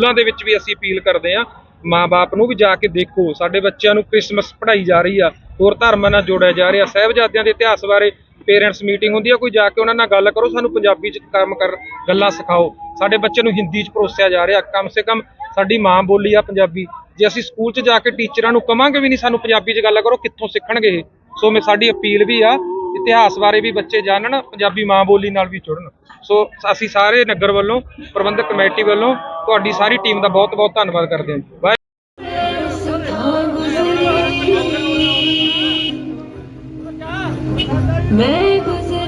ਸਕੂਲਾਂ ਦੇ ਵਿੱਚ ਵੀ ਅਸੀਂ ਅਪੀਲ ਕਰਦੇ ਹਾਂ ਮਾਪੇ ਨੂੰ ਵੀ ਜਾ ਕੇ ਦੇਖੋ, ਸਾਡੇ ਬੱਚਿਆਂ ਨੂੰ ਕ੍ਰਿਸਮਸ ਪੜ੍ਹਾਈ ਜਾ ਰਹੀ ਆ, ਹੋਰ ਧਰਮਾਂ ਨਾਲ ਜੋੜਿਆ ਜਾ ਰਿਹਾ, ਸਾਹਿਬਜ਼ਾਦਿਆਂ ਦੇ ਇਤਿਹਾਸ ਬਾਰੇ ਪੇਰੈਂਟਸ ਮੀਟਿੰਗ ਹੁੰਦੀ ਆ, ਕੋਈ ਜਾ ਕੇ ਉਹਨਾਂ ਨਾਲ ਗੱਲ ਕਰੋ, ਸਾਨੂੰ ਪੰਜਾਬੀ ਚ ਕੰਮ ਕਰ, ਗੱਲਾਂ ਸਿਖਾਓ। ਸਾਡੇ ਬੱਚੇ ਨੂੰ ਹਿੰਦੀ ਚ ਪਰੋਸਿਆ ਜਾ ਰਿਹਾ, ਕਮ ਸੇ ਕਮ ਸਾਡੀ ਮਾਂ ਬੋਲੀ ਆ ਪੰਜਾਬੀ। ਜੇ ਅਸੀਂ ਸਕੂਲ ਚ ਜਾ ਕੇ ਟੀਚਰਾਂ ਨੂੰ ਕਵਾਂਗੇ ਵੀ ਨਹੀਂ, ਸਾਨੂੰ ਪੰਜਾਬੀ ਚ ਗੱਲ ਕਰੋ, ਕਿੱਥੋਂ ਸਿੱਖਣਗੇ ਇਹ? ਸੋ ਮੈਂ, ਸਾਡੀ ਅਪੀਲ ਵੀ ਆ ਇਤਿਹਾਸ ਬਾਰੇ ਵੀ ਬੱਚੇ ਜਾਣਨ ਪੰਜਾਬੀ ਮਾਂ ਬੋਲੀ ਨਾਲ ਵੀ ਜੁੜਨ। ਸੋ ਅਸੀਂ ਸਾਰੇ ਨਗਰ ਵੱਲੋਂ ਪ੍ਰਬੰਧਕ ਕਮੇਟੀ ਵੱਲੋਂ ਤੁਹਾਡੀ ਸਾਰੀ ਟੀਮ ਦਾ ਬਹੁਤ ਬਹੁਤ ਧੰਨਵਾਦ ਕਰਦੇ ਹਾਂ। ਬਾਏ ਮੈਂ ਗੁਜ਼ਰ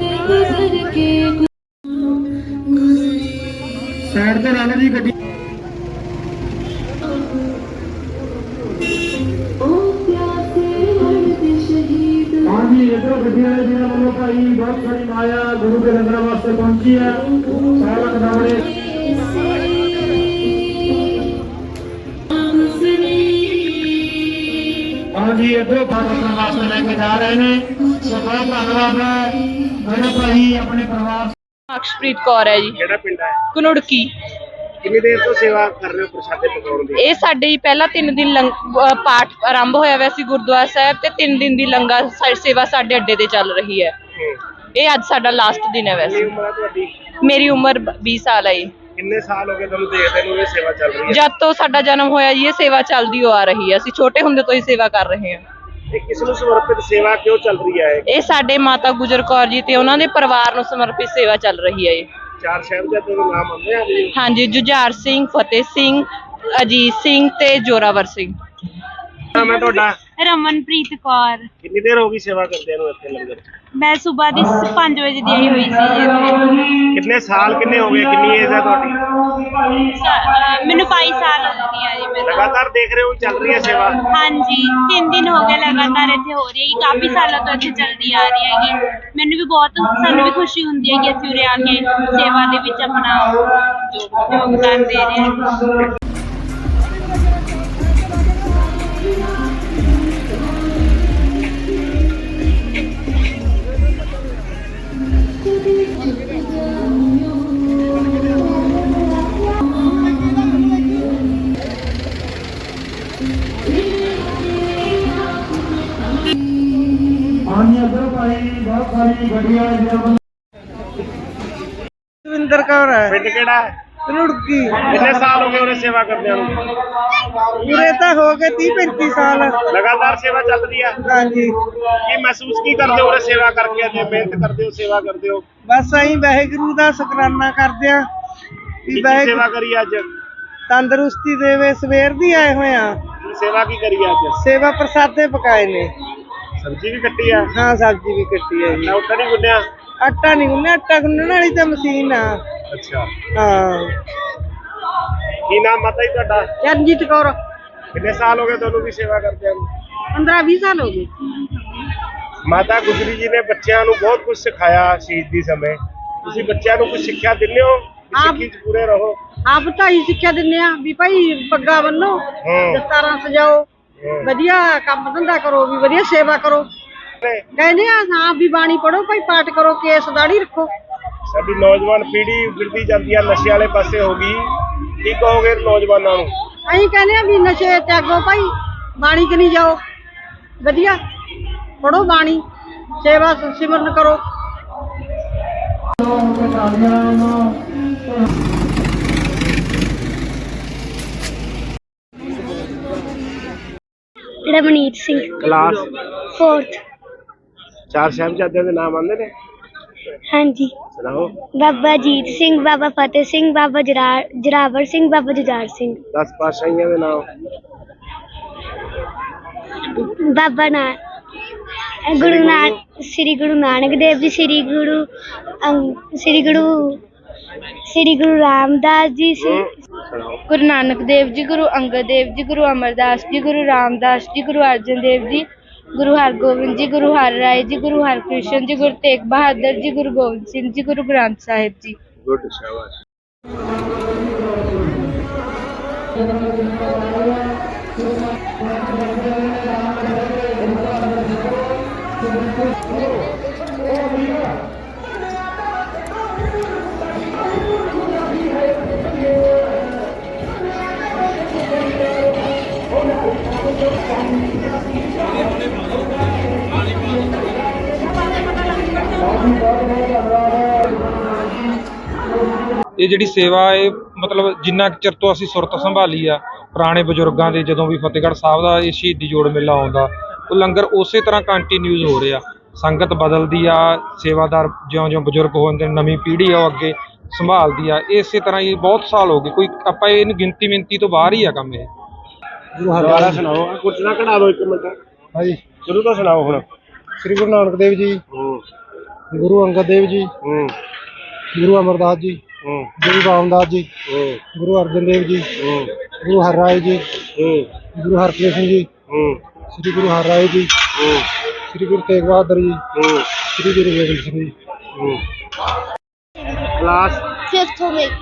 ਜੀ ਗੱਡੀ। ਵਾਸਤੇ ਪਹੁੰਚੀ ਹੈ ਸਾਰਾ ਕਦਾਵੜੇ ਹਾਂਜੀ ਇਧਰੋਂ ਪਾਕਿਸਤਾਨ ਵਾਸਤੇ ਲੈ ਕੇ ਜਾ ਰਹੇ ਨੇ। ਸੋ ਬਹੁਤ ਧੰਨਵਾਦ ਹੈ। ਮੇਰੇ ਭਾਈ ਆਪਣੇ ਪਰਿਵਾਰ ਅਕਸ਼ਪ੍ਰੀਤ ਕੌਰ ਹੈ ਜੀ। ਕਿਹੜਾ ਪਿੰਡ ਹੈ? ਕਨੁੜਕੀ। ਕਿੰਨੀ ਦੇਰ ਤੋਂ ਸੇਵਾ ਕਰ ਰਹੇ ਹੋ ਪ੍ਰਸ਼ਾਦੇ ਪਕਾਉਣ ਦੀ? ਇਹ ਸਾਡੇ ਹੀ ਪਹਿਲਾ 3 ਦਿਨ ਲੰਗ- ਪਾਠ ਆਰੰਭ ਹੋਇਆ ਵੈ ਸੀ ਗੁਰਦੁਆਰਾ ਸਾਹਿਬ ਤੇ 3 ਦਿਨ ਦੀ ਲੰਗਰ ਸਾ- ਸੇਵਾ ਸਾਡੇ ਅੱਡੇ ਤੇ ਚੱਲ ਰਹੀ ਹੈ। ਹੂੰ। ਇਹ ਅੱਜ ਸਾਡਾ ਲਾਸਟ ਦਿਨ ਹੈ ਵੈਸੇ। ਉਮਰ ਹੈ ਤੁਹਾਡੀ ਮੇਰੀ ਉਮਰ ਬ- 20 ਸਾਲ ਹੈ ਜੀ। ਕਿੰਨੇ ਸਾਲ ਹੋ ਗਏ ਤੁਹਾਨੂੰ ਦੇਖਦੇ ਨੂੰ ਇਹ ਸੇਵਾ ਚੱਲ ਰਹੀ ਹੈ? ਜਦ ਤੋਂ ਸਾਡਾ ਜਨਮ ਹੋਇਆ ਜੀ ਇਹ ਸੇਵਾ ਚੱਲਦੀ ਹੋ ਆ ਰਹੀ ਹੈ। ਅਸੀਂ ਛੋਟੇ ਹੁੰਦੇ ਤੋਂ ਹੀ ਸੇਵਾ ਕਰ ਰਹੇ ਹਾਂ। ਇਹ ਕਿਸ ਨੂੰ ਸਮਰਪਿਤ ਸੇਵਾ ਕਿਉਂ ਚੱਲ ਰਹੀ ਹੈ ਇਹ? ਇਹ ਸਾਡੇ ਮਾਤਾ ਗੁਜਰ ਕੌਰ ਜੀ ਤੇ ਉਹਨਾਂ ਦੇ ਪਰਿਵਾਰ ਨੂੰ ਸਮਰਪਿਤ ਸੇਵਾ ਚੱਲ ਰਹੀ ਹੈ ਇਹ ਚਾਰ ਸਾਹਿਬਜ਼ਾਦਿਆਂ ਦੇ ਨਾਮ ਆਉਂਦੇ ਆ ਜੀ? ਹਾਂਜੀ ਜੁਝਾਰ ਸਿੰਘ ਫਤਿਹ ਸਿੰਘ ਅਜੀਤ ਸਿੰਘ ਤੇ ਜੋਰਾਵਰ ਸਿੰਘ। ਮੈਂ ਤੁਹਾਡਾ। ਰਮਨਪ੍ਰੀਤ ਕੌਰ। ਕਿੰਨੀ ਦੇਰ ਹੋ ਗਈ ਸੇਵਾ ਕਰਦੇ ਨੂੰ ਇੱਥੇ ਲੰਗਰ 'ਚ? ਮੈਂ ਸਵੇਰ ਦੀ 5 ਵਜੇ ਦੀ ਆਈ ਹੋਈ ਸੀ ਇੱਥੇ। ਕਿੰਨੇ ਸਾਲ ਕਿੰਨੇ ਹੋ ਗਏ ਕਿੰਨੀ ਏਜ ਹੈ ਤੁਹਾਡੀ? ਸਾ- ਅਹ ਮੈਨੂੰ 22 ਸਾਲ ਹੋ ਗਏ ਆ ਜੀ ਮੈਨੂੰ ਲਗਾਤਾਰ ਦੇਖ ਰਹੇ ਹੋ ਚੱਲ ਰਹੀ ਹੈ ਸੇਵਾ? ਹਾਂਜੀ 3 ਦਿਨ ਹੋ ਗਏ ਲਗਾਤਾਰ ਇੱਥੇ ਹੋ ਰਹੀ ਹੈ। ਕਾਫੀ ਸਾਲਾਂ ਤੋਂ ਇੱਥੇ ਚੱਲਦੀ ਆ ਰਹੀ ਹੈਗੀ। ਮੈਨੂੰ ਵੀ ਬਹੁਤ ਸਾਨੂੰ ਵੀ ਖੁਸ਼ੀ ਹੁੰਦੀ ਹੈ ਕਿ ਅਸੀਂ ਉਰੇ ਆ ਕੇ ਸੇਵਾ ਦੇ ਵਿੱਚ ਆਪਣਾ ਜੋ- ਯੋਗਦਾਨ ਦੇ ਰਹੇ ਹਾਂ। ਪਿੰਡ ਕਿਹੜਾ ਹੈ? ਰੁੜਕੀ। ਕਿੰਨੇ ਸਾਲ ਹੋ ਗਏ ਉਹਨੇ ਸੇਵਾ ਕਰਦਿਆਂ ਨੂੰ? ਪੂਰੇ ਤਾਂ ਹੋ ਗਏ 30 35 ਸਾਲ। ਲਗਾਤਾਰ ਸੇਵਾ ਚੱਲ ਰਹੀ ਹੈ ਹਾਂਜੀ। ਕੀ ਮਹਿਸੂਸ ਕੀ ਕਰਦੇ ਹੋ ਉਹਨੇ ਸੇਵਾ ਕਰਕੇ ਅੱਜ? ਮਿਹਨਤ ਕਰਦੇ ਹੋ ਸੇਵਾ ਕਰਦੇ ਹੋ? ਬਸ ਅਸੀਂ ਵਾਹਿਗੁਰੂ ਦਾ ਸ਼ੁਕਰਾਨਾ ਕਰਦੇ ਆ ਵੀ ਕੀ ਸੇਵਾ ਵਾਹਿਗੁਰੂ ਕਰੀ ਅੱਜ? ਤੰਦਰੁਸਤੀ ਦੇਵੇ ਸਵੇਰ ਦੀ ਆਏ ਹੋਏ ਆ ਸੇਵਾ ਕੀ ਕਰੀ ਅੱਜ? ਸੇਵਾ ਪ੍ਰਸਾਦੇ ਪਕਾਏ ਨੇ। ਸਬਜ਼ੀ ਵੀ ਕੱਟੀ ਆ? ਹਾਂ ਸਬਜ਼ੀ ਵੀ ਕੱਟੀ ਹੈ ਜੀ। ਨਾ ਉੱਠ ਨਹੀਂ ਗੁੰਨਿਆ? ਆਟਾ ਨਹੀਂ ਗੁੰਨਿਆ ਆਟਾ ਗੁੰਨਣ ਵਾਲੀ ਤਾਂ ਮਸ਼ੀਨ ਆ। ਅੱਛਾ। ਹਾਂ। ਕੀ ਨਾਮ ਮਾਤਾ ਜੀ ਤੁਹਾਡਾ? ਚਰਨਜੀਤ ਕੌਰ। ਕਿੰਨੇ ਸਾਲ ਹੋ ਗਏ ਤੁਹਾਨੂੰ ਵੀ ਸੇਵਾ ਕਰਦਿਆਂ ਨੂੰ? 15 20 ਸਾਲ ਹੋ ਗਏ। ਮਾਤਾ ਗੁਜਰੀ ਜੀ ਨੇ ਬੱਚਿਆਂ ਨੂੰ ਬਹੁਤ ਕੁਝ ਸਿਖਾਇਆ ਸ਼ਹੀਦੀ ਸਮੇਂ। ਤੁਸੀਂ ਬੱਚਿਆਂ ਨੂੰ ਕੁਝ ਸਿੱਖਿਆ ਦਿੰਦੇ ਹੋ? ਆਪ- ਸਿੱਖੀ ਚ ਪੂਰੇ ਰਹੋ। ਆਪ ਤਾਂ ਹੀ ਸਿੱਖਿਆ ਦਿੰਦੇ ਆ ਵੀ ਭਾਈ ਪੱਗਾ ਬੰਨੋ ਹੂੰ। ਦਸਤਾਰਾਂ ਸਜਾਓ ਹੂੰ। ਵਧੀਆ ਕੰਮ ਧੰਦਾ ਕਰੋ ਵੀ ਵਧੀਆ ਸੇਵਾ ਕਰੋ। ਕਹਿੰਦੇ ਆ ਹਾਂ ਵੀ ਬਾਣੀ ਪੜੋ ਭਾਈ ਪਾਠ ਕਰੋ ਕੇਸ ਦਾੜੀ ਰੱਖੋ। ਸਾਡੀ ਨੌਜਵਾਨ ਪੀੜ੍ਹੀ ਫਿਰਦੀ ਜਾਂਦੀ ਆ ਨਸ਼ੇ ਵਾਲੇ ਪਾਸੇ ਹੋ ਗਈ। ਕੀ ਕਹੋਗੇ ਨੌਜਵਾਨਾਂ ਨੂੰ? ਅਸੀਂ ਕਹਿੰਦੇ ਆ ਵੀ ਨਸ਼ੇ ਤਿਆਗੋ ਭਾਈ ਬਾਣੀ ਕਨੀ ਜਾਓ? ਵਧੀਆ। ਪੜੋ ਬਾਣੀ। ਸੇਵਾ ਸਿਮਰਨ ਕਰੋ। ਰਮਨੀਤ ਸਿੰਘ। ਕਲਾਸ। ਫੋਰਥ ਚਾਰ ਸਾਹਿਬਜ਼ਾਦਿਆਂ ਦੇ ਨਾਮ ਆਉਂਦੇ ਨੇ? ਹਾਂਜੀ। ਸੁਣਾਓ। ਬਾਬਾ ਜੀਤ ਸਿੰਘ ਬਾਬਾ ਫਤਿਹ ਸਿੰਘ ਬਾਬਾ ਜਰਾ- ਜਰਾਵਰ ਸਿੰਘ ਬਾਬਾ ਜੁਝਾਰ ਸਿੰਘ। 10 ਪਾਤਸ਼ਾਹੀਆਂ ਦੇ ਨਾਮ। ਬਾਬਾ ਨਾ ਗੁਰੂ ਨਾਨਕ ਸ੍ਰੀ ਗੁਰੂ ਨਾਨਕ ਦੇਵ ਜੀ ਸ੍ਰੀ ਗੁਰੂ ਅੰਗ- ਸ੍ਰੀ ਗੁਰੂ ਸ੍ਰੀ ਗੁਰੂ ਰਾਮਦਾਸ ਜੀ ਸ੍ਰੀ ਸੁਣਾਓ। ਗੁਰੂ ਨਾਨਕ ਦੇਵ ਜੀ ਗੁਰੂ ਅੰਗਦ ਦੇਵ ਜੀ ਗੁਰੂ ਅਮਰਦਾਸ ਜੀ ਗੁਰੂ ਰਾਮਦਾਸ ਜੀ ਗੁਰੂ ਅਰਜਨ ਦੇਵ ਜੀ ਗੁਰੂ ਹਰਗੋਬਿੰਦ ਜੀ ਗੁਰੂ ਹਰ ਰਾਏ ਜੀ ਗੁਰੂ ਹਰਕ੍ਰਿਸ਼ਨ ਜੀ ਗੁਰੂ ਤੇਗ ਬਹਾਦਰ ਜੀ ਗੁਰੂ ਗੋਬਿੰਦ ਸਿੰਘ ਜੀ ਗੁਰੂ ਗ੍ਰੰਥ ਸਾਹਿਬ ਜੀ। ਇਹ ਜਿਹੜੀ ਸੇਵਾ ਇਹ ਮਤਲਬ ਜਿੰਨਾ ਚਿਰ ਤੋਂ ਅਸੀਂ ਸੁਰਤ ਸੰਭਾਲੀ ਆ, ਪੁਰਾਣੇ ਬਜ਼ੁਰਗਾਂ ਦੇ ਜਦੋਂ ਵੀ ਫਤਿਹਗੜ੍ਹ ਸਾਹਿਬ ਦਾ ਇਹ ਸ਼ਹੀਦੀ ਜੋੜ ਮੇਲਾ ਆਉਂਦਾ, ਉਹ ਲੰਗਰ ਉਸੇ ਤਰ੍ਹਾਂ ਕੰਟੀਨਿਊਜ਼ ਹੋ ਰਿਹਾ। ਸੰਗਤ ਬਦਲਦੀ ਆ, ਸੇਵਾਦਾਰ ਜਿਉਂ-ਜਿਉਂ ਬਜ਼ੁਰਗ ਹੋ ਜਾਂਦੇ ਨਵੀਂ ਪੀੜ੍ਹੀ ਆ ਉਹ ਅੱਗੇ ਸੰਭਾਲਦੀ ਆ, ਇਸੇ ਤਰ੍ਹਾਂ ਹੀ ਬਹੁਤ ਸਾਲ ਹੋ ਗਏ। ਕੋਈ ਆਪਾਂ ਇਹਨੂੰ ਗਿਣਤੀ ਮਿੰਤੀ ਤੋਂ ਬਾਹਰ ਹੀ ਆ ਕੰਮ ਇਹ। ਦੁਬਾਰਾ ਸੁਣਾਓ। ਆਹ ਕੁਰਸੀਆਂ ਕਢਾ ਦਿਓ ਇੱਕ ਮਿੰਟ। ਹਾਂਜੀ ਸ਼ੁਰੂ ਤੋਂ ਸੁਣਾਓ ਹੁਣ ਸ੍ਰੀ ਗੁਰੂ ਨਾਨਕ ਦੇਵ ਜੀ ਹੂੰ ਗੁਰੂ ਅੰਗਦ ਦੇਵ ਜੀ ਹੂੰ ਗੁਰੂ ਅਮਰਦਾਸ ਜੀ ਹੂੰ ਗੁਰੂ ਰਾਮਦਾਸ ਜੀ ਹੂੰ ਗੁਰੂ ਅਰਜਨ ਦੇਵ ਜੀ ਹੂੰ ਗੁਰੂ ਹਰਿਰਾਏ ਜੀ ਹੂੰ ਗੁਰੂ ਹਰਕ੍ਰਿਸ਼ਨ ਜੀ ਹੂੰ ਸ੍ਰੀ ਗੁਰੂ ਹਰਿਰਾਏ ਜੀ ਹੂੰ ਸ੍ਰੀ ਗੁਰੂ ਤੇਗ ਬਹਾਦਰ ਜੀ ਹੂੰ ਸ੍ਰੀ ਗੁਰੂ ਗੋਬਿੰਦ ਸਿੰਘ ਜੀ ਹੂੰ ਕਲਾਸ ਫਿਫਥ ਵਿੱਚ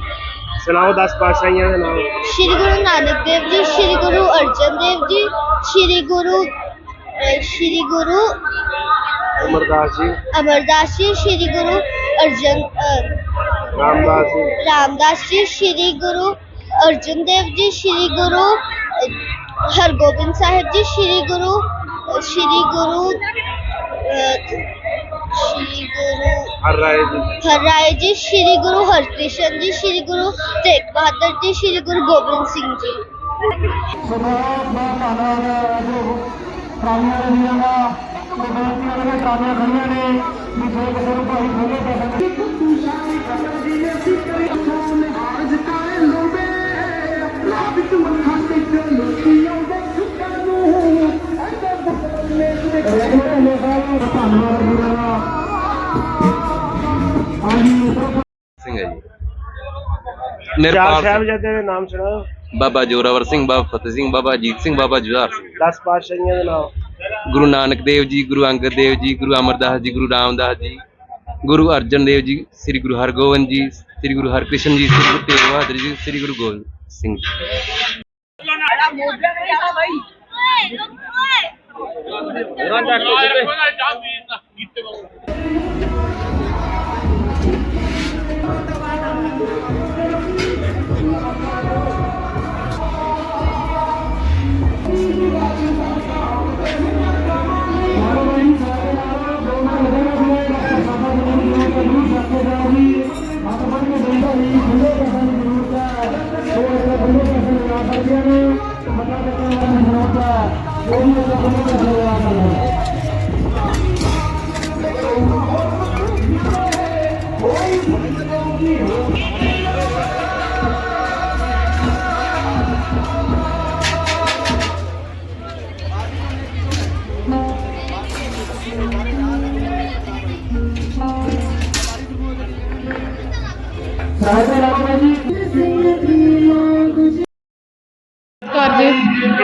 ਸੁਣਾਓ 10 ਪਾਤਸ਼ਾਹੀਆਂ ਦੇ ਨਾਮ ਸ਼੍ਰੀ ਗੁਰੂ ਨਾਨਕ ਦੇਵ ਜੀ ਸ਼੍ਰੀ ਗੁਰੂ ਅਰਜਨ ਦੇਵ ਜੀ ਸ਼੍ਰੀ ਗੁਰੂ ਅਹ ਸ਼੍ਰੀ ਗੁਰੂ ਅਮਰਦਾਸ ਜੀ ਅਮਰਦਾਸ ਜੀ ਸ਼੍ਰੀ ਗੁਰੂ ਅਰਜਨ ਅਹ, ਰਾਮਦਾਸ ਜੀ ਰਾਮਦਾਸ ਜੀ ਸ਼੍ਰੀ ਗੁਰੂ ਅਰਜਨ ਦੇਵ ਜੀ ਸ਼੍ਰੀ ਗੁਰੂ ਅਹ, ਹਰਗੋਬਿੰਦ ਸਾਹਿਬ ਜੀ ਸ਼੍ਰੀ ਗੁਰੂ ਅਹ, ਸ਼੍ਰੀ ਗੁਰੂ ਅਹ, ਸ਼੍ਰੀ ਗੁਰੂ ਹਰ ਰਾਏ ਜੀ ਹਰਿਰਾਏ ਜੀ ਸ਼੍ਰੀ ਗੁਰੂ ਹਰਕ੍ਰਿਸ਼ਨ ਜੀ ਸ਼੍ਰੀ ਗੁਰੂ ਤੇਗ ਬਹਾਦਰ ਜੀ ਸ਼੍ਰੀ ਟਰਾਲੀਆਂ ਰਹੀਆਂ ਦਾ ਤੇ ਬੇਨਤੀਆਂ ਵਾਲੀਆਂ ਟਰਾਲੀਆਂ ਖੜੀਆਂ ਨੇ ਵੀ ਜੇ ਕਿਸੇ ਨੂੰ ਭਾਈ ਖੋਲੇ ਪੈਸੇ ਧੰਨਵਾਦ ਵੀਰਾਂ ਦਾ ਹਾਂਜੀ ਸਿੰਘ ਹੈ ਜੀ। ਨਿਰਪਾਲ ਸਿੰਘ, ਸਾਹਿਬਜ਼ਾਦੇ ਦੇ ਨਾਮ ਸੁਣਾਓ। ਬਾਬਾ ਜੋਰਾਵਰ ਸਿੰਘ ਬਾਬਾ ਫਤਿਹ ਸਿੰਘ ਬਾਬਾ ਅਜੀਤ ਸਿੰਘ ਬਾਬਾ ਜੁਝਾਰ ਸਿੰਘ। 10 ਪਾਤਸ਼ਾਹੀਆਂ ਦੇ ਨਾਮ। ਗੁਰੂ ਨਾਨਕ ਦੇਵ ਜੀ ਗੁਰੂ ਅੰਗਦ ਦੇਵ ਜੀ ਗੁਰੂ ਅਮਰਦਾਸ ਜੀ ਗੁਰੂ ਰਾਮਦਾਸ ਜੀ ਗੁਰੂ ਅਰਜਨ ਦੇਵ ਜੀ ਸ੍ਰੀ ਗੁਰੂ ਹਰਗੋਬਿੰਦ ਜੀ ਸ੍ਰੀ ਗੁਰੂ ਹਰਕ੍ਰਿਸ਼ਨ ਜੀ ਸ੍ਰੀ ਗੁਰੂ ਤੇਗ ਬਹਾਦਰ ਜੀ ਸ੍ਰੀ ਗੁਰੂ ਗੋਬਿੰਦ ਸਿੰਘ ਜੀ।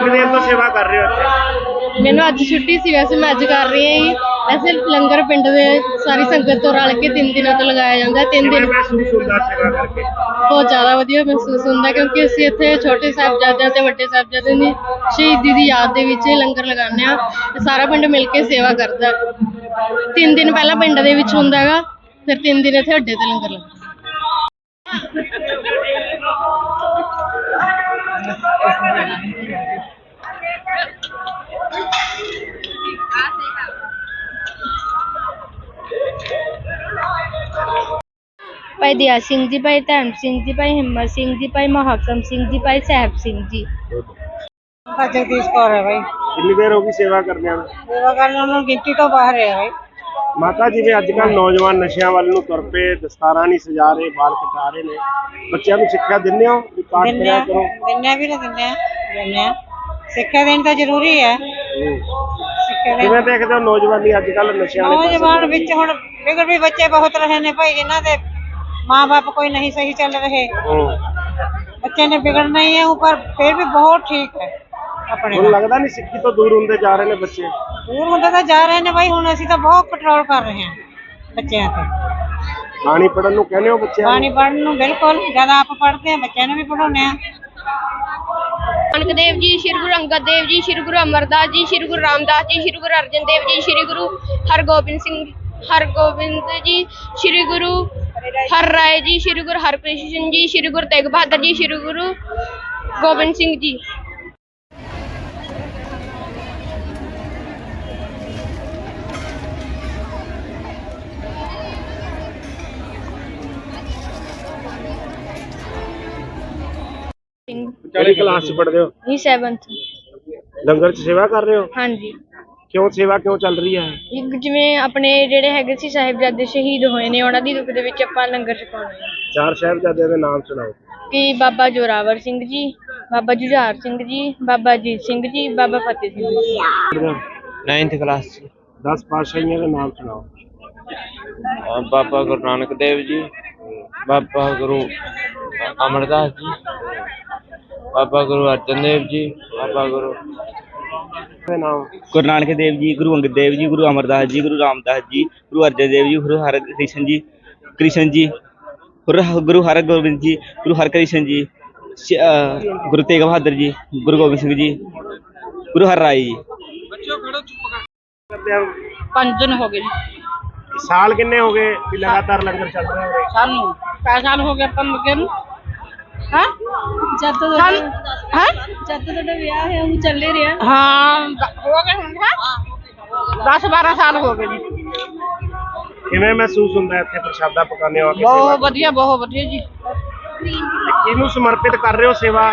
ਕਿੰਨੇ ਤੋਂ ਸੇਵਾ ਕਰ ਰਹੇ ਹੋ ਇੱਥੇ? ਮੈਨੂੰ ਅੱਜ ਛੁੱਟੀ ਸੀ ਵੈਸੇ ਮੈਂ ਅੱਜ ਕਰ ਰਹੀ ਹਾਂ ਜੀ। ਵੈਸੇ ਲੰਗਰ ਪਿੰਡ ਦੇ ਸਾਰੀ ਸੰਗਤ ਤੋਂ ਰਲ ਕੇ ਤਿੰਨ ਦਿਨਾਂ ਤੋਂ ਲਗਾਇਆ ਜਾਂਦਾ ਹੈ। ਤਿੰਨ ਕਿਵੇਂ ਦਿਨ। ਮਹਿਸੂਸ ਹੁੰਦਾ ਸੇਵਾ ਕਰਕੇ? ਬਹੁਤ ਜ਼ਿਆਦਾ ਵਧੀਆ ਮਹਿਸੂਸ ਹੁੰਦਾ ਕਿਉਂਕਿ ਅਸੀਂ ਇੱਥੇ ਛੋਟੇ ਸਾਹਿਬਜ਼ਾਦਿਆਂ ਤੇ ਵੱਡੇ ਸਾਹਿਬਜ਼ਾਦਿਆਂ ਦੀ ਸ਼ਹੀਦੀ ਦੀ ਯਾਦ ਦੇ ਵਿੱਚ ਇਹ ਲੰਗਰ ਲਗਾਉਂਦੇ ਆ ਤੇ ਸਾਰਾ ਪਿੰਡ ਮਿਲ ਕੇ ਸੇਵਾ ਕਰਦਾ। ਹੈ। ਤਿੰਨ ਦਿਨ ਪਹਿਲਾਂ ਪਿੰਡ ਦੇ ਵਿੱਚ ਹੁੰਦਾ ਹੈਗਾ ਫਿਰ ਤਿੰਨ ਦਿਨ ਇੱਥੇ ਅੱਡੇ ਤੇ ਲੰਗਰ ਲੱਗਦਾ। ਭਾਈ ਦਿਆ ਸਿੰਘ ਜੀ ਭਾਈ ਧਰਮ ਸਿੰਘ ਜੀ ਭਾਈ ਹਿੰਮਤ ਸਿੰਘ ਜੀ ਭਾਈ ਮਹਾਕਮ ਸਿੰਘ ਜੀ ਭਾਈ ਸਾਹਿਬ ਸਿੰਘ ਜੀ। ਜਗਦੀਸ਼ ਕੌਰ ਹੈ ਭਾਈ। ਕਿੰਨੀ ਦੇਰ ਹੋ ਗਈ ਸੇਵਾ ਕਰਦਿਆਂ ਨੂੰ? ਸੇਵਾ ਕਰਨ ਨੂੰ ਗਿਣਤੀ ਤੋਂ ਬਾਹਰ ਹੈ ਭਾਈ। ਮਾਤਾ ਜਿਵੇਂ ਅੱਜ ਕੱਲ੍ਹ ਨੌਜਵਾਨ ਨਸ਼ਿਆਂ ਵੱਲ ਨੂੰ ਤੁਰ ਪਏ ਦਸਤਾਰਾਂ ਨਹੀਂ ਸਜਾ ਰਹੇ ਵਾਲ ਕਟਾ ਰਹੇ ਨੇ। ਬੱਚਿਆਂ ਨੂੰ ਸਿੱਖਿਆ ਦਿੰਦੇ ਹੋ? ਵੀ ਪਾਠ ਦਿੰਨੇ ਕਰਿਆ ਕਰੋ। ਦਿੰਨੇ ਆ ਵੀ ਨਾ ਦਿੰਨੇ ਆ ਦਿੰਨੇ ਆ ਸਿੱਖਿਆ ਦੇਣੀ ਤਾਂ ਜ਼ਰੂਰੀ ਹੈ। ਕਿਵੇਂ ਦੇਖਦੇ ਹੋ ਨੌਜਵਾਨੀ ਅੱਜ ਕੱਲ੍ਹ ਨਸ਼ਿਆਂ ਵਾਲੇ ਨੌਜਵਾਨ ਵਿੱਚ ਹੁਣ ਬਿਗੜ ਵੀ ਬੱਚੇ ਬਹੁਤ ਰਹੇ ਨੇ ਭਾਈ ਜਿਨ੍ਹਾਂ ਦੇ ਮਾਂ-ਬਾਪ ਕੋਈ ਨਹੀਂ ਸਹੀ ਚੱਲ ਰਹੇ। ਬੱਚੇ ਨੇ ਵਿਗੜਨਾ ਹੀ ਹੈ ਪਰ ਫਿਰ ਵੀ ਬਹੁਤ ਠੀਕ ਹੈ ਆਪਣੇ ਹੁਣ। ਲੱਗਦਾ ਨਹੀਂ ਸਿੱਖੀ ਤੋਂ ਦੂਰ ਹੁੰਦੇ ਜਾ ਰਹੇ ਨੇ ਬੱਚੇ। ਦੂਰ ਹੁੰਦੇ ਤਾਂ ਜਾ ਰਹੇ ਨੇ ਭਾਈ ਹੁਣ ਅਸੀਂ ਤਾਂ ਬਹੁਤ ਕੰਟਰੋਲ ਕਰ ਰਹੇ ਹਾਂ ਬੱਚਿਆਂ ਤੇ। ਬਾਣੀ ਪੜਨ ਨੂੰ ਕਹਿੰਦੇ ਹੋ ਬੱਚਿਆਂ ਬਾਣੀ ਨੂੰ ਪੜ੍ਹਨ ਨੂੰ ਬਿਲਕੁਲ ਜਦ ਆਪ ਪੜ੍ਹਦੇ ਆ ਬੱਚਿਆਂ ਨੂੰ ਵੀ ਪੜਾਉਂਦੇ ਆ ਨਾਨਕ ਦੇਵ ਜੀ, ਸ਼੍ਰੀ ਗੁਰੂ ਅੰਗਦ ਦੇਵ ਜੀ, ਸ਼੍ਰੀ ਗੁਰੂ ਅਮਰਦਾਸ ਜੀ, ਸ਼੍ਰੀ ਗੁਰੂ ਰਾਮਦਾਸ ਜੀ, ਸ਼੍ਰੀ ਗੁਰੂ ਅਰਜਨ ਦੇਵ ਜੀ, ਸ਼੍ਰੀ ਗੁਰੂ ਹਰਗੋਬਿੰਦ ਸਿੰਘ, ਹਰਗੋਬਿੰਦ ਜੀ, ਸ਼੍ਰੀ ਗੁਰੂ ਹਰ ਰਾਏ ਜੀ, ਸ਼੍ਰੀ ਗੁਰੂ ਹਰਕ੍ਰਿਸ਼ਨ ਜੀ, ਸ਼੍ਰੀ ਗੁਰੂ ਤੇਗ ਬਹਾਦਰ ਜੀ, ਸ਼੍ਰੀ ਗੁਰੂ ਗੋਬਿੰਦ ਸਿੰਘ ਜੀ। ਸਿੰਘ ਕਿਹੜੀ ਕਲਾਸ 'ਚ ਪੜ੍ਹਦੇ ਹੋ? ਜੀ 7th ਲੰਗਰ 'ਚ ਸੇਵਾ ਕਰ ਰਹੇ ਹੋ? ਹਾਂਜੀ। ਕਿਉਂ ਸੇਵਾ ਕਿਉਂ ਚੱਲ ਰਹੀ ਹੈ? ਇੱਕ ਜਿਵੇਂ ਆਪਣੇ ਜਿਹੜੇ ਹੈਗੇ ਸੀ ਸਾਹਿਬਜ਼ਾਦੇ ਸ਼ਹੀਦ ਹੋਏ ਨੇ ਉਹਨਾਂ ਦੀ ਦੁੱਖ ਦੇ ਵਿੱਚ ਆਪਾਂ ਲੰਗਰ ਛਕਾਉਂਦੇ ਹਾਂ। ਚਾਰ ਸਾਹਿਬਜ਼ਾਦਿਆਂ ਦੇ ਨਾਮ ਸੁਣਾਓ। ਕਿ ਬਾਬਾ ਜੋਰਾਵਰ ਸਿੰਘ ਜੀ ਬਾਬਾ ਜੁਝਾਰ ਸਿੰਘ ਜੀ ਬਾਬਾ ਅਜੀਤ ਸਿੰਘ ਜੀ ਬਾਬਾ ਫਤਿਹ ਸਿੰਘ ਜੀ। 9th ਕਲਾਸ ਚ। 10 ਪਾਤਸ਼ਾਹੀਆਂ ਦੇ ਨਾਮ ਸੁਣਾਓ। ਅਹ ਬਾਬਾ ਗੁਰੂ ਨਾਨਕ ਦੇਵ ਜੀ ਬਾਬਾ ਗੁਰੂ ਅਮਰਦਾਸ ਜੀ ਬਾਬਾ ਗੁਰੂ ਅਰਜਨ ਦੇਵ ਜੀ ਬਾਬਾ ਗੁਰੂ। ਦੇ ਨਾਮ? ਗੁਰੂ ਨਾਨਕ ਦੇਵ ਜੀ ਗੁਰੂ ਅੰਗਦ ਦੇਵ ਜੀ ਗੁਰੂ ਅਮਰਦਾਸ ਜੀ ਗੁਰੂ ਰਾਮਦਾਸ ਜੀ ਗੁਰੂ ਅਰਜਨ ਦੇਵ ਜੀ ਗੁਰੂ ਹਰਕ੍ਰਿਸ਼ਨ ਜੀ ਕ੍ਰਿਸ਼ਨ ਜੀ ਗੁਰੂ ਗੁਰੂ ਹਰਗੋਬਿੰਦ ਜੀ ਗੁਰੂ ਹਰਕ੍ਰਿਸ਼ਨ ਜੀ ਸ਼- ਅਹ ਗੁਰੂ ਤੇਗ ਬਹਾਦਰ ਜੀ ਗੁਰੂ ਗੋਬਿੰਦ ਸਿੰਘ ਜੀ ਗੁਰੂ ਹਰਰਾਏ ਜੀ। ਕਰਦੇ ਆ ਪੰਜ ਦਿਨ ਹੋ ਗਏ ਜੀ। ਸਾਲ ਕਿੰਨੇ ਹੋ ਗਏ ਵੀ ਲਗਾਤਾਰ ਲੰਗਰ ਚੱਲ ਰਿਹਾ ਹੈ? ਸਾਨੂੰ ਕਾ ਸਾਲ ਹੋ ਗਿਆ ਆਪਾਂ ਨੂੰ ਲੱਗੇ ਨੂੰ। ਹਾਂ? ਜਦ ਤੋਂ ਸਾਲ ਹਾਂ? ਜਦ ਤੋਂ ਤੁਹਾਡਾ ਵਿਆਹ ਹੈ ਉਹ ਚੱਲੇ ਰਿਹਾ? ਹਾਂ ਦ- ਹੋ ਗਏ ਹੁਣ ਹਾਂ? 10 12 ਸਾਲ ਹੋ ਗਏ ਜੀ। ਕਿਵੇਂ ਮਹਿਸੂਸ ਹੁੰਦਾ ਇੱਥੇ ਪ੍ਰਸ਼ਾਦਾ ਪਕਾਉਂਦੇ ਹੋ ਆ ਕੇ ਬਹੁਤ ਸੇਵਾ ਵਧੀਆ ਬਹੁਤ ਵਧੀਆ ਜੀ। ਕਿਹਨੂੰ ਸਮਰਪਿਤ ਕਰ ਰਹੇ ਹੋ ਸੇਵਾ?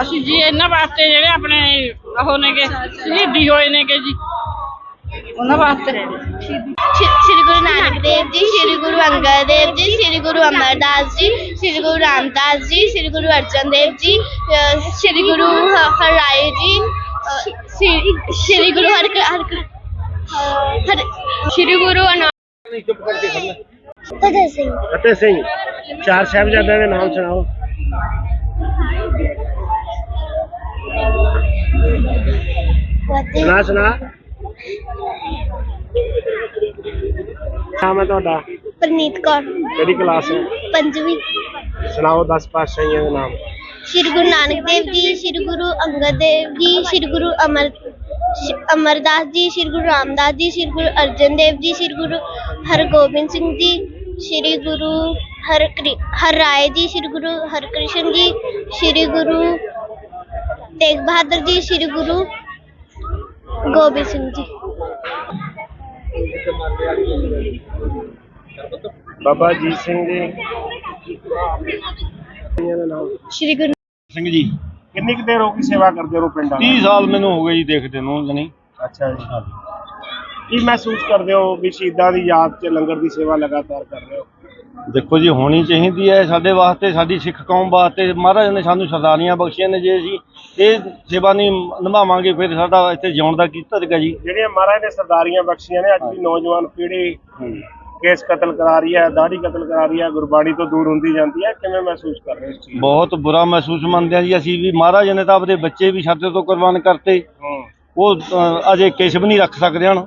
ਅਸੀਂ ਜੀ ਇਹਨਾਂ ਵਾਸਤੇ ਜਿਹੜੇ ਆਪਣੇ ਉਹ ਨੇਗੇ ਸ਼ਹੀਦੀ ਹੋਏ ਨੇਗੇ ਜੀ। ਉਹਨਾਂ ਵਾਸਤੇ। ਸ਼੍ਰੀ ਸ਼੍ਰੀ ਗੁਰੂ ਨਾਨਕ ਦੇਵ ਜੀ ਸ਼੍ਰੀ ਗੁਰੂ ਅੰਗਦ ਦੇਵ ਜੀ ਸ਼੍ਰੀ ਗੁਰੂ ਅਮਰਦਾਸ ਜੀ ਸ਼੍ਰੀ ਗੁਰੂ ਰਾਮਦਾਸ ਜੀ ਸ਼੍ਰੀ ਗੁਰੂ ਅਰਜਨ ਦੇਵ ਜੀ ਸ਼੍ਰੀ ਗੁਰੂ ਹ- ਹਰਿਰਾਏ ਜੀ ਸ਼੍ਰੀ ਗੁਰੂ ਹਰ ਹਰ ਸ਼੍ਰੀ ਗੁਰੂ ਅਨਾ ਫਤਿਹ ਸਿੰਘ। ਫਤਿਹ ਸਿੰਘ ਚਾਰ ਸਾਹਿਬਜ਼ਾਦਿਆਂ ਦੇ ਨਾਮ ਸੁਣਾਓ। ਸੁਣਾ ਸੁਣਾ। ਨਾਮ ਹੈ ਤੁਹਾਡਾ ਪ੍ਰਨੀਤ ਕੌਰ ਕਿਹੜੀ ਕਲਾਸ ਹੈ ਪੰਜਵੀਂ ਸੁਣਾਓ 10 ਪਾਤਸ਼ਾਹੀਆਂ ਦੇ ਨਾਮ ਸ਼੍ਰੀ ਗੁਰੂ ਨਾਨਕ ਦੇਵ ਜੀ ਸ਼੍ਰੀ ਗੁਰੂ ਅੰਗਦ ਦੇਵ ਜੀ ਸ਼੍ਰੀ ਗੁਰੂ ਅਮਰ ਅਮਰਦਾਸ ਜੀ ਸ਼੍ਰੀ ਗੁਰੂ ਰਾਮਦਾਸ ਜੀ ਸ਼੍ਰੀ ਗੁਰੂ ਅਰਜਨ ਦੇਵ ਜੀ ਸ਼੍ਰੀ ਗੁਰੂ ਹਰਗੋਬਿੰਦ ਸਿੰਘ ਜੀ ਸ਼੍ਰੀ ਗੁਰੂ ਹਰ ਹਰਰਾਏ ਜੀ ਸ਼੍ਰੀ ਗੁਰੂ ਹਰਕ੍ਰਿਸ਼ਨ ਜੀ ਸ਼੍ਰੀ ਗੁਰੂ ਤੇਗ ਬਹਾਦਰ ਜੀ ਸ਼੍ਰੀ ਗੁਰੂ ਗੋਬਿੰਦ ਸਿੰਘ ਜੀ। ਬਾਬਾ ਅਜੀਤ ਸਿੰਘ ਜੀ। ਦੇ ਨਾਮ ਸ਼੍ਰੀ ਗੁਰੂ ਸਿੰਘ ਜੀ ਕਿੰਨੀ ਕੁ ਦੇਰ ਹੋ ਗਈ ਸੇਵਾ ਕਰਦੇ ਹੋ ਪਿੰਡਾਂ 30 ਸਾਲ ਮੈਨੂੰ ਹੋ ਗਏ ਜੀ ਦੇਖਦੇ ਨੂੰ ਜਣੀ। ਅੱਛਾ ਜੀ। ਕੀ ਮਹਿਸੂਸ ਕਰਦੇ ਹੋ ਵੀ ਸ਼ਹੀਦਾਂ ਦੀ ਯਾਦ 'ਚ ਲੰਗਰ ਦੀ ਸੇਵਾ ਲਗਾਤਾਰ ਕਰ ਰਹੇ ਹੋ? ਦੇਖੋ ਜੀ ਹੋਣੀ ਚਾਹੀਦੀ ਹੈ ਸਾਡੇ ਵਾਸਤੇ ਸਾਡੀ ਸਿੱਖ ਕੌਮ ਵਾਸਤੇ। ਮਹਾਰਾਜ ਨੇ ਸਾਨੂੰ ਸਰਦਾਰੀਆਂ ਬਖਸ਼ੀਆਂ ਨੇ ਜੇ ਅਸੀਂ ਇਹ ਸੇਵਾ ਨਹੀਂ ਨਿਭਾਵਾਂਗੇ ਫਿਰ ਸਾਡਾ ਇੱਥੇ ਜਿਉਣ ਦਾ ਕੀ ਧਰਗਾ ਜੀ? ਜਿਹੜੀਆਂ ਮਹਾਰਾਜ ਨੇ ਸਰਦਾਰੀਆਂ ਬਖਸ਼ੀਆਂ ਨੇ ਅੱਜ ਦੀ ਨੌਜਵਾਨ ਪੀੜ੍ਹੀ ਕੇਸ ਕਤਲ ਕਰਾ ਰਹੀ ਹੈ ਦਾੜੀ ਕਤਲ ਕਰਾ ਰਹੀ ਹੈ ਗੁਰਬਾਣੀ ਤੋਂ ਦੂਰ ਹੁੰਦੀ ਜਾਂਦੀ ਹੈ। ਕਿਵੇਂ ਮਹਿਸੂਸ ਕਰ ਰਹੇ ਹੋ ਇਸ ਚੀਜ਼? ਬਹੁਤ ਬੁਰਾ ਮਹਿਸੂਸ ਮੰਨਦੇ ਹਾਂ ਜੀ ਅਸੀਂ ਵੀ। ਮਹਾਰਾਜ ਨੇ ਤਾਂ ਆਪਦੇ ਬੱਚੇ ਵੀ ਸਾਡੇ ਤੋਂ ਕੁਰਬਾਨ ਕਰਤੇ। ਉਹ ਅਜੇ ਕਿਸ ਵੀ ਨਹੀਂ ਰੱਖ ਸਕਦੇ ਹਨ।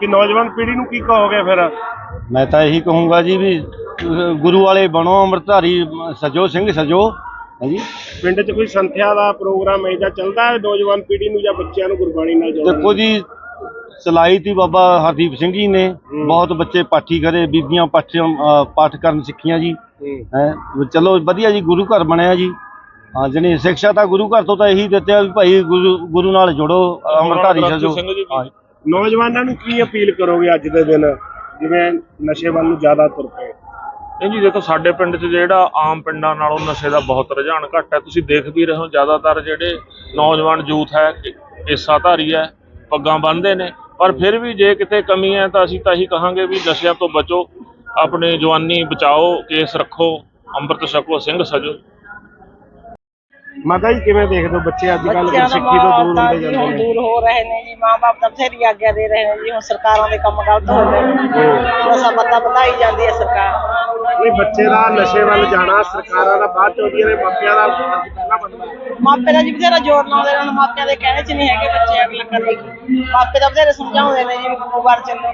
ਕਿ ਨੌਜਵਾਨ ਪੀੜ੍ਹੀ ਨੂੰ ਕੀ ਕਹੋਗੇ ਫਿਰ? ਮੈਂ ਤਾਂ ਇਹੀ ਕਹੂੰਗਾ ਜੀ ਵੀ ਗੁਰੂ ਵਾਲੇ ਬਣੋ ਅੰਮ੍ਰਿਤਧਾਰੀ ਸਜੋ ਸਿੰਘ ਸਜੋ ਹਾਂਜੀ ਪਿੰਡ 'ਚ ਕੋਈ ਸੰਥਿਆ ਦਾ ਪ੍ਰੋਗਰਾਮ ਇਹਦਾ ਚੱਲਦਾ ਹੈ ਨੌਜਵਾਨ ਪੀੜ੍ਹੀ ਨੂੰ ਜਾਂ ਬੱਚਿਆਂ ਨੂੰ ਗੁਰਬਾਣੀ ਨਾਲ ਜੋੜਨ ਦੇਖੋ ਜੀ ਚਲਾਈ ਤੀ ਬਾਬਾ ਹਰਦੀਪ ਸਿੰਘ ਜੀ ਨੇ। ਬਹੁਤ ਬੱਚੇ ਪਾਠੀ ਕਰੇ ਬੀਬੀਆਂ ਪਾਠ ਪਾਠ ਕਰਨ ਸਿੱਖੀਆਂ ਜੀ। ਹੂੰ। ਹੈ ਚਲੋ ਵਧੀਆ ਜੀ ਗੁਰੂ ਘਰ ਬਣਿਆ ਜੀ। ਹਾਂ ਜਣੀ ਸਿੱਖਿਆ ਤਾਂ ਗੁਰੂ ਘਰ ਤੋਂ ਤਾਂ ਇਹੀ ਦਿੱਤੇ ਆ ਵੀ ਭਾਈ ਗੁਰੂ ਗੁਰੂ ਨਾਲ ਜੁੜੋ ਅੰਮ੍ਰਿਤਧਾਰੀ ਸਜੋ। ਹਾਂ। ਨੌਜਵਾਨਾਂ ਨੂੰ ਕੀ ਅਪੀਲ ਕਰੋਗੇ ਅੱਜ ਦੇ ਦਿਨ? ਜਿਵੇਂ ਨਸ਼ੇ ਵੱਲ ਨੂੰ ਜ਼ਿਆਦਾ ਤੁਰ ਪਏ। ਨਹੀਂ ਜੀ, ਦੇਖੋ, ਸਾਡੇ ਪਿੰਡ 'ਚ ਜਿਹੜਾ ਆਮ ਪਿੰਡਾਂ ਨਾਲੋਂ ਨਸ਼ੇ ਦਾ ਬਹੁਤ ਰੁਝਾਨ ਘੱਟ ਹੈ। ਤੁਸੀਂ ਦੇਖ ਵੀ ਰਹੇ ਹੋ, ਜ਼ਿਆਦਾਤਰ ਜਿਹੜੇ ਨੌਜਵਾਨ ਯੂਥ ਹੈ ਏਸਾਧਾਰੀ ਹੈ, ਪੱਗਾਂ ਬੰਨ੍ਹਦੇ ਨੇ। ਪਰ ਫਿਰ ਵੀ ਜੇ ਕਿਤੇ ਕਮੀ ਹੈ, ਤਾਂ ਅਸੀਂ ਤਾਂ ਇਹੀ ਕਹਾਂਗੇ ਵੀ ਨਸ਼ਿਆਂ ਤੋਂ ਬਚੋ। ਆਪਣੇ ਜਵਾਨੀ ਬਚਾਓ, ਕੇਸ ਰੱਖੋ, ਅੰਮ੍ਰਿਤ ਛਕੋ, ਸਿੰਘ ਸਜੋ। ਮਾਤਾ ਜੀ ਕਿਵੇਂ ਦੇਖਦੇ ਹੋ ਬੱਚੇ ਅੱਜ ਕੱਲ੍ਹ? ਬੱਚਿਆਂ ਦਾ ਸਿੱਖੀ ਤੋਂ ਦੂਰ ਮਾਂ-ਬਾਪ ਹੁੰਦੇ ਜੀ ਜਾਂਦੇ ਹੁਣ ਨੇ। ਦੂਰ ਹੋ ਰਹੇ ਨੇ ਜੀ ਮਾਂ-ਬਾਪ ਤਾਂ ਬਥੇਰੀ ਆਗਿਆ ਦੇ ਰਹੇ ਨੇ ਜੀ ਹੁਣ ਸਰਕਾਰਾਂ ਦੇ ਕੰਮ ਗਲਤ ਹੋ ਰਹੇ ਨੇ। ਨਸ਼ਾ ਪੱਤਾ ਵਧਾਈ ਜਾਂਦੀ ਹੈ ਸਰਕਾਰ। ਨਹੀਂ ਬੱਚੇ ਦਾ ਨਸ਼ੇ ਵੱਲ ਜਾਣਾ ਸਰਕਾਰਾਂ ਦਾ ਬਾਅਦ ਚ ਨੇ ਮਾਪਿਆਂ ਦਾ ਪਹਿਲਾਂ ਬਣਦਾ। ਮਾਪੇ ਦਾ ਜੀ ਬਥੇਰਾ ਜ਼ੋਰ ਲਾਉਂਦੇ ਨੇ ਮਾਪਿਆਂ ਦੇ ਕਹਿਣੇ 'ਚ ਨਹੀਂ ਹੈਗੇ ਬੱਚੇ ਅਗਲੇ ਕਰਦੇ ਮਾਪੇ ਤਾਂ ਬਥੇਰੇ ਸਮਝਾਉਂਦੇ ਨੇ ਜੀ ਘਰ ਚੱਲੋ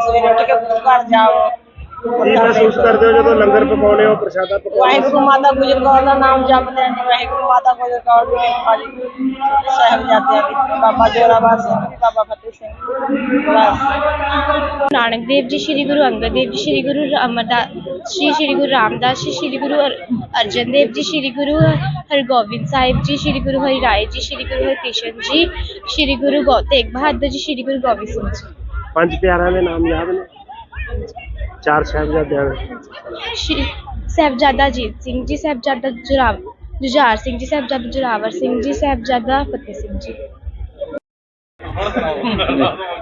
ਸਵੇਰੇ ਉੱਠ ਕੇ ਘਰ ਜਾਓ। ਕੀ ਮਹਿਸੂਸ ਕਰਦੇ ਹੋ ਜਦੋਂ ਲੰਗਰ ਪਕਾਉਣੇ ਹੋ ਪ੍ਰਸ਼ਾਦਾ ਪਕਾਉਣੇ ਵਾਹਿਗੁਰੂ ਮਾਤਾ ਗੁਜਰ ਕੌਰ ਦਾ ਨਾਮ ਜਪਦੇ ਨੇ ਵਾਹਿਗੁਰੂ ਮਾਤਾ ਗੁਜਰ ਕੌਰ ਦੀ ਕਿਰਪਾ ਜੀ ਸਾਹਿਬਜ਼ਾਦਿਆਂ ਦੀ ਬਾਬਾ ਜੋਰਾਵਰ ਸਿੰਘ ਜੀ, ਬਾਬਾ ਫਤਿਹ ਸਿੰਘ ਬਸ। ਨਾਨਕ ਦੇਵ ਜੀ ਸ਼੍ਰੀ ਗੁਰੂ ਅੰਗਦ ਦੇਵ ਜੀ ਸ਼੍ਰੀ ਗੁਰੂ ਅਮਰਦਾਸ ਜੀ ਸ਼੍ਰੀ ਗੁਰੂ ਰਾਮਦਾਸ ਜੀ ਸ਼੍ਰੀ ਗੁਰੂ ਅਰ- ਅਰਜਨ ਦੇਵ ਜੀ ਸ਼੍ਰੀ ਗੁਰੂ ਹਰਗੋਬਿੰਦ ਸਾਹਿਬ ਜੀ ਸ਼੍ਰੀ ਗੁਰੂ ਹਰਿਰਾਏ ਜੀ ਸ਼੍ਰੀ ਗੁਰੂ ਹਰਕ੍ਰਿਸ਼ਨ ਜੀ ਸ਼੍ਰੀ ਗੁਰੂ ਗੋ ਤੇਗ ਬਹਾਦਰ ਜੀ ਸ਼੍ਰੀ ਗੁਰੂ ਗੋਬਿੰਦ ਸਿੰਘ ਜੀ। ਪੰਜ ਪਿਆਰਿਆਂ ਦੇ ਨਾਮ ਯਾਦ ਨੇ? ਚਾਰ ਸਾਹਿਬਜ਼ਾਦਿਆਂ ਦੇ। ਸ਼੍ਰੀ ਸਾਹਿਬਜ਼ਾਦਾ ਅਜੀਤ ਸਿੰਘ ਜੀ ਸਾਹਿਬਜ਼ਾਦਾ ਜੁਰਾਵ ਜੁਝਾਰ ਸਿੰਘ ਜੀ ਸਾਹਿਬਜ਼ਾਦਾ ਜੁਰਾਵਰ ਸਿੰਘ ਜੀ ਸਾਹਿਬਜ਼ਾਦਾ ਫਤਿਹ ਸਿੰਘ ਜੀ।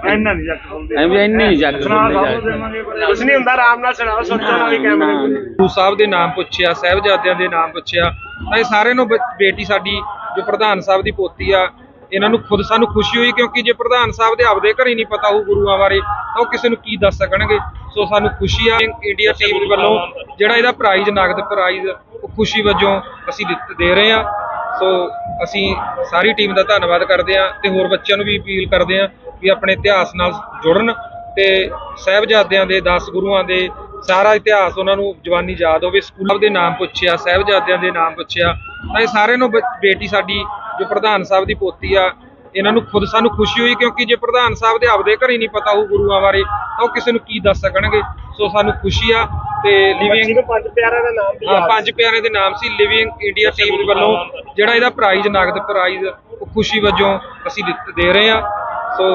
ਇੰਨਾ ਨਹੀਂ ਜੱਟ ਹੁੰਦੇ ਐਵੇਂ ਇੰਨੇ ਨਹੀਂ ਜੱਗ ਸੁਣਾ ਦੇਵਾਂਗੇ ਕੁਛ ਨਹੀਂ ਹੁੰਦਾ ਆਰਾਮ ਨਾਲ ਸੁਣਾਓ ਸੋਚਣ ਵਾਲੀ ਕੈਮਰੇ ਕੋਲ। ਗੁਰੂ ਸਾਹਿਬ ਦੇ ਨਾਮ ਪੁੱਛਿਆ ਸਾਹਿਬਜ਼ਾਦਿਆਂ ਦੇ ਨਾਮ ਪੁੱਛਿਆ ਤਾਂ ਇਹ ਸਾਰਿਆਂ ਨੂੰ ਬ- ਬੇਟੀ ਸਾਡੀ ਜੋ ਪ੍ਰਧਾਨ ਸਾਹਿਬ ਦੀ ਪੋਤੀ ਆ ਇਹਨਾਂ ਨੂੰ ਖੁਦ ਸਾਨੂੰ ਖੁਸ਼ੀ ਹੋਈ ਕਿਉਂਕਿ ਜੇ ਪ੍ਰਧਾਨ ਸਾਹਿਬ ਦੇ ਆਪਦੇ ਘਰ ਹੀ ਨਹੀਂ ਪਤਾ ਹੋਊ ਗੁਰੂਆਂ ਬਾਰੇ, ਤਾਂ ਉਹ ਕਿਸੇ ਨੂੰ ਕੀ ਦੱਸ ਸਕਣਗੇ? ਸੋ ਸਾਨੂੰ ਖੁਸ਼ੀ ਆ ਇੰਡੀਆ ਟੀਮ ਵੱਲੋਂ ਜਿਹੜਾ ਇਹਦਾ ਪ੍ਰਾਈਜ਼ ਨਗਦ ਪ੍ਰਾਈਜ਼ ਉਹ ਖੁਸ਼ੀ ਵਜੋਂ ਅਸੀਂ ਦਿੱਤ- ਦੇ ਰਹੇ ਆ ਸੋ ਅਸੀਂ ਸਾਰੀ ਟੀਮ ਦਾ ਧੰਨਵਾਦ ਕਰਦੇ ਆ ਤੇ ਹੋਰ ਬੱਚਿਆਂ ਨੂੰ ਵੀ ਅਪੀਲ ਕਰਦੇ ਆ ਵੀ ਆਪਣੇ ਇਤਿਹਾਸ ਨਾਲ ਜੁੜਨ ਤੇ ਸਾਹਿਬਜ਼ਾਦਿਆਂ ਦੇ 10 ਗੁਰੂਆਂ ਦੇ ਸਾਰਾ ਇਤਿਹਾਸ ਉਹਨਾਂ ਨੂੰ ਜਵਾਨੀ ਯਾਦ ਹੋਵੇ। ਸਕੂਲ ਦੇ ਨਾਮ ਪੁੱਛਿਆ, ਸਾਹਿਬਜ਼ਾਦਿਆਂ ਦੇ ਨਾਮ ਪੁੱਛਿਆ, ਤਾਂ ਇਹ ਸਾਰਿਆਂ ਨੂੰ ਬ- ਬੇਟੀ ਸਾਡੀ ਜੋ ਪ੍ਰਧਾਨ ਸਾਹਿਬ ਦੀ ਪੋਤੀ ਆ ਇਹਨਾਂ ਨੂੰ ਖੁਦ ਸਾਨੂੰ ਖੁਸ਼ੀ ਹੋਈ ਕਿਉਂਕਿ ਜੇ ਪ੍ਰਧਾਨ ਸਾਹਿਬ ਦੇ ਆਪਦੇ ਘਰ ਹੀ ਨਹੀਂ ਪਤਾ ਹੋਊ ਗੁਰੂਆਂ ਬਾਰੇ ਤਾਂ ਉਹ ਕਿਸੇ ਨੂੰ ਕੀ ਦੱਸ ਸਕਣਗੇ? ਸੋ ਸਾਨੂੰ ਖੁਸ਼ੀ ਆ ਤੇ ਲਿਵਿੰਗ ਪੰਜ ਪਿਆਰਿਆਂ ਦਾ ਨਾਮ ਵੀ ਹਾਂ ਪੰਜ ਪਿਆਰਿਆਂ ਦੇ ਨਾਮ ਸੀ ਲਿਵਿੰਗ ਇੰਡੀਆ ਟੀਮ ਵੱਲੋਂ ਜਿਹੜਾ ਇਹਦਾ ਪ੍ਰਾਈਜ਼ ਨਗਦ ਪ੍ਰਾਈਜ਼ ਉਹ ਖੁਸ਼ੀ ਵਜੋਂ ਅਸੀਂ ਦੇ ਰਹੇ ਆ ਸੋ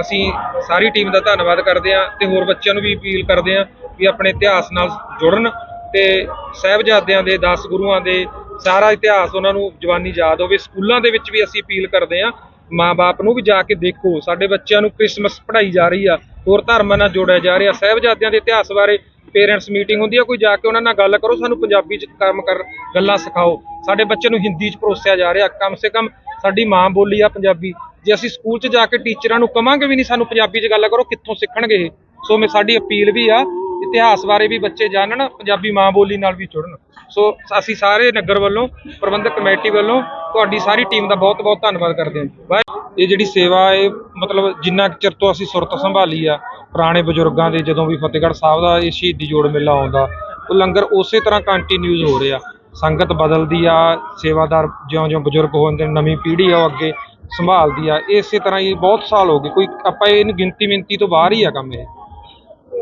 ਅਸੀਂ ਸਾਰੀ ਟੀਮ ਦਾ ਧੰਨਵਾਦ ਕਰਦੇ ਆ ਤੇ ਹੋਰ ਬੱਚਿਆਂ ਨੂੰ ਵੀ ਅਪੀਲ ਕਰਦੇ ਆ ਵੀ ਆਪਣੇ ਇਤਿਹਾਸ ਨਾਲ ਜੁੜਨ। ਤੇ ਸਾਹਿਬਜ਼ਾਦਿਆਂ ਦੇ 10 ਗੁਰੂਆਂ ਦੇ ਸਾਰਾ ਇਤਿਹਾਸ ਉਹਨਾਂ ਨੂੰ ਜਵਾਨੀ ਯਾਦ ਹੋਵੇ। ਸਕੂਲਾਂ ਦੇ ਵਿੱਚ ਵੀ ਅਸੀਂ ਅਪੀਲ ਕਰਦੇ ਆ ਮਾਪੇ ਨੂੰ ਵੀ ਜਾ ਕੇ ਦੇਖੋ। ਸਾਡੇ ਬੱਚਿਆਂ ਨੂੰ ਕ੍ਰਿਸਮਸ ਪੜ੍ਹਾਈ ਜਾ ਰਹੀ ਆ, ਹੋਰ ਧਰਮਾਂ ਨਾਲ ਜੋੜਿਆ ਜਾ ਰਿਹਾ। ਸਾਹਿਬਜ਼ਾਦਿਆਂ ਦੇ ਇਤਿਹਾਸ ਬਾਰੇ ਪੇਰੈਂਟਸ ਮੀਟਿੰਗ ਹੁੰਦੀ ਆ, ਕੋਈ ਜਾ ਕੇ ਉਹਨਾਂ ਨਾਲ ਗੱਲ ਕਰੋ, ਸਾਨੂੰ ਪੰਜਾਬੀ ਚ ਕੰਮ ਕਰ, ਗੱਲਾਂ ਸਿਖਾਓ। ਸਾਡੇ ਬੱਚੇ ਨੂੰ ਹਿੰਦੀ ਚ ਪਰੋਸਿਆ ਜਾ ਰਿਹਾ। ਕਮ ਸੇ ਕਮ ਸਾਡੀ ਮਾਂ ਬੋਲੀ ਆ ਪੰਜਾਬੀ। ਜੇ ਅਸੀਂ ਸਕੂਲ ਚ ਜਾ ਕੇ ਟੀਚਰਾਂ ਨੂੰ ਕਵਾਂਗੇ ਵੀ ਨਹੀਂ, ਸਾਨੂੰ ਪੰਜਾਬੀ ਚ ਗੱਲ ਕਰੋ, ਕਿੱਥੋਂ ਸਿੱਖਣਗੇ ਇਹ? ਸੋ ਮੈਂ, ਸਾਡੀ ਅਪੀਲ ਵੀ ਆ ਇਤਿਹਾਸ ਬਾਰੇ ਵੀ ਬੱਚੇ ਜਾਣਨ, ਪੰਜਾਬੀ ਮਾਂ ਬੋਲੀ ਨਾਲ ਵੀ ਜੁੜਨ। ਸੋ ਅਸੀਂ ਸਾਰੇ ਨਗਰ ਵੱਲੋਂ, ਪ੍ਰਬੰਧਕ ਕਮੇਟੀ ਵੱਲੋਂ ਤੁਹਾਡੀ ਸਾਰੀ ਟੀਮ ਦਾ ਬਹੁਤ ਬਹੁਤ ਧੰਨਵਾਦ ਕਰਦੇ ਹਾਂ। ਇਹ ਜਿਹੜੀ ਸੇਵਾ ਇਹ ਮਤਲਬ ਜਿੰਨਾ ਕੁ ਚਿਰ ਤੋਂ ਅਸੀਂ ਸੁਰਤ ਸੰਭਾਲੀ ਆ, ਪੁਰਾਣੇ ਬਜ਼ੁਰਗਾਂ ਦੇ ਜਦੋਂ ਵੀ ਫਤਿਹਗੜ੍ਹ ਸਾਹਿਬ ਦਾ ਇਹ ਸ਼ਹੀਦੀ ਜੋੜ ਮੇਲਾ ਆਉਂਦਾ, ਉਹ ਲੰਗਰ ਉਸੇ ਤਰ੍ਹਾਂ ਕੰਟੀਨਿਊਜ਼ ਹੋ ਰਿਹਾ। ਸੰਗਤ ਬਦਲਦੀ ਆ, ਸੇਵਾਦਾਰ ਜਿਉਂ-ਜਿਉਂ ਬਜ਼ੁਰਗ ਹੋ ਜਾਂਦੇ ਨਵੀਂ ਪੀੜ੍ਹੀ ਆ ਉਹ ਅੱਗੇ ਸੰਭਾਲਦੀ ਆ, ਇਸੇ ਤਰ੍ਹਾਂ ਹੀ ਬਹੁਤ ਸਾਲ ਹੋ ਗਏ। ਕੋਈ ਆਪਾਂ ਇਹਨੂੰ ਗਿਣਤੀ ਮਿੰਤੀ ਤੋਂ ਬਾਹਰ ਹੀ ਆ ਕੰਮ ਇਹ।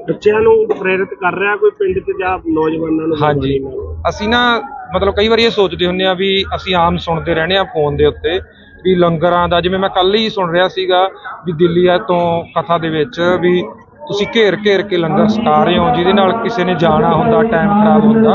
ਬੱਚਿਆਂ ਨੂੰ ਪ੍ਰੇਰਿਤ ਕਰ ਰਿਹਾ ਕੋਈ ਪਿੰਡ 'ਚ ਜਾਂ ਨੌਜਵਾਨਾਂ ਨੂੰ ਹਾਂਜੀ? ਅਸੀਂ ਨਾ ਮਤਲਬ ਕਈ ਵਾਰੀ ਇਹ ਸੋਚਦੇ ਹੁੰਦੇ ਆ ਵੀ ਅਸੀਂ ਆਮ ਸੁਣਦੇ ਰਹਿੰਦੇ ਆ ਫੋਨ ਦੇ ਉੱਤੇ ਵੀ ਲੰਗਰਾਂ ਦਾ ਜਿਵੇਂ ਮੈਂ ਕੱਲ ਹੀ ਸੁਣ ਰਿਹਾ ਸੀਗਾ ਵੀ ਦਿੱਲੀ ਤੋਂ ਕਥਾ ਦੇ ਵਿੱਚ ਵੀ ਤੁਸੀਂ ਘੇਰ ਘੇਰ ਕੇ ਲੰਗਰ ਛਕਾ ਰਹੇ ਹੋ, ਜਿਹਦੇ ਨਾਲ ਕਿਸੇ ਨੇ ਜਾਣਾ ਹੁੰਦਾ ਟਾਈਮ ਖਰਾਬ ਹੁੰਦਾ।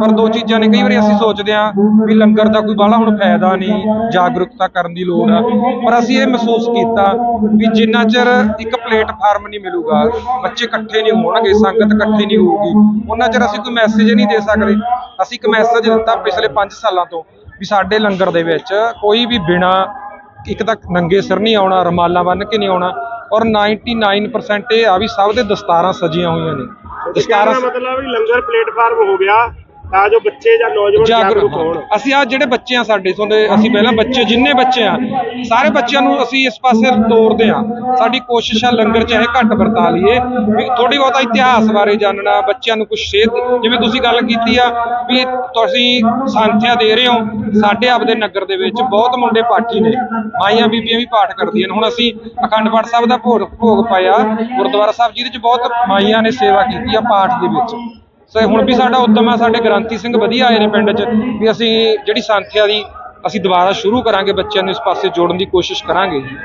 ਪਰ ਦੋ ਚੀਜ਼ਾਂ ਨੇ, ਕਈ ਵਾਰੀ ਅਸੀਂ ਸੋਚਦੇ ਆ ਵੀ ਲੰਗਰ ਦਾ ਕੋਈ ਬਾਹਲਾ ਹੁਣ ਫਾਇਦਾ ਨਹੀਂ, ਜਾਗਰੂਕਤਾ ਕਰਨ ਦੀ ਲੋੜ ਆ। ਪਰ ਅਸੀਂ ਇਹ ਮਹਿਸੂਸ ਕੀਤਾ ਵੀ ਜਿੰਨਾ ਚਿਰ ਇੱਕ ਪਲੇਟਫਾਰਮ ਨਹੀਂ ਮਿਲੂਗਾ, ਬੱਚੇ ਇਕੱਠੇ ਨਹੀਂ ਹੋਣਗੇ, ਸੰਗਤ ਇਕੱਠੀ ਨਹੀਂ ਹੋਊਗੀ, ਉਹਨਾਂ ਚਿਰ ਅਸੀਂ ਕੋਈ ਮੈਸੇਜ ਨਹੀਂ ਦੇ ਸਕਦੇ। ਅਸੀਂ ਇੱਕ ਮੈਸੇਜ ਦਿੱਤਾ ਪਿਛਲੇ 5 ਸਾਲਾਂ ਤੋਂ ਵੀ ਸਾਡੇ ਲੰਗਰ ਦੇ ਵਿੱਚ ਕੋਈ ਵੀ ਬਿਨਾ ਇੱਕ ਤਾਂ ਨੰਗੇ ਸਿਰ ਨਹੀਂ ਆਉਣਾ, ਰਮਾਲਾਂ ਬੰਨ੍ਹ ਕੇ ਨਹੀਂ ਆਉਣਾ ਔਰ 99% ਇਹ ਆ ਵੀ ਸਭ ਦੇ ਦਸਤਾਰਾਂ ਸਜੀਆਂ ਹੋਈਆਂ ਨੇ। ਕਹਿਣ ਦਾ ਮਤਲਬ ਵੀ ਲੰਗਰ ਪਲੇਟਫਾਰਮ ਹੋ ਗਿਆ। ਤਾਂ ਜੋ ਬੱਚੇ ਜਾਂ ਨੌਜਵਾਨ ਜਾਗਰੂਕ ਹੋਣ। ਅਸੀਂ ਆ ਜਿਹੜੇ ਬੱਚੇ ਆ ਸਾਡੇ ਤੁਹਾਡੇ ਅਸੀਂ ਪਹਿਲਾਂ ਬੱਚੇ ਜਿੰਨੇ ਬੱਚੇ ਆ ਸਾਰੇ ਬੱਚਿਆਂ ਨੂੰ ਅਸੀਂ ਇਸ ਪਾਸੇ ਤੋਰਦੇ ਆ। ਸਾਡੀ ਕੋਸ਼ਿਸ਼ ਆ ਲੰਗਰ ਚਾਹੇ ਘੱਟ ਵਰਤਾ ਲਈਏ। ਵੀ ਥੋੜੀ ਬਹੁਤਾ ਇਤਿਹਾਸ ਬਾਰੇ ਜਾਣਨਾ ਬੱਚਿਆਂ ਨੂੰ ਕੁਝ ਸੇਧ ਜਿਵੇਂ ਤੁਸੀਂ ਗੱਲ ਕੀਤੀ ਆ ਵੀ ਤੁਸੀਂ ਸੰਥਿਆ ਦੇ ਰਹੇ ਹੋ ਸਾਡੇ ਆਪਦੇ ਨਗਰ ਦੇ ਵਿੱਚ ਬਹੁਤ ਮੁੰਡੇ ਪਾਠੀ ਨੇ। ਮਾਈਆਂ ਬੀਬੀਆਂ ਵੀ ਪਾਠ ਕਰਦੀਆਂ ਨੇ। ਹੁਣ ਅਸੀਂ ਅਖੰਡ ਪਾਠ ਸਾਹਿਬ ਦਾ ਭੋਗ ਭੋਗ ਪਾਇਆ। ਗੁਰਦੁਆਰਾ ਸਾਹਿਬ ਜਿਹਦੇ ਚ ਬਹੁਤ ਮਾਈਆਂ ਨੇ ਸੇਵਾ ਕੀਤੀ ਆ ਪਾਠ ਦੇ ਵਿੱਚ। ਸੋ ਹੁਣ ਵੀ ਸਾਡਾ ਉਦਮ ਆ ਸਾਡੇ ਗ੍ਰੰਥੀ ਸਿੰਘ ਵਧੀਆ ਆਏ ਨੇ ਪਿੰਡ 'ਚ ਵੀ ਅਸੀਂ ਜਿਹੜੀ ਸੰਥਿਆ ਦੀ ਅਸੀਂ ਦੁਬਾਰਾ ਸ਼ੁਰੂ ਕਰਾਂਗੇ ਬੱਚਿਆਂ ਨੂੰ ਇਸ ਪਾਸੇ ਜੋੜਨ ਦੀ ਕੋਸ਼ਿਸ਼ ਕਰਾਂਗੇ ਜੀ।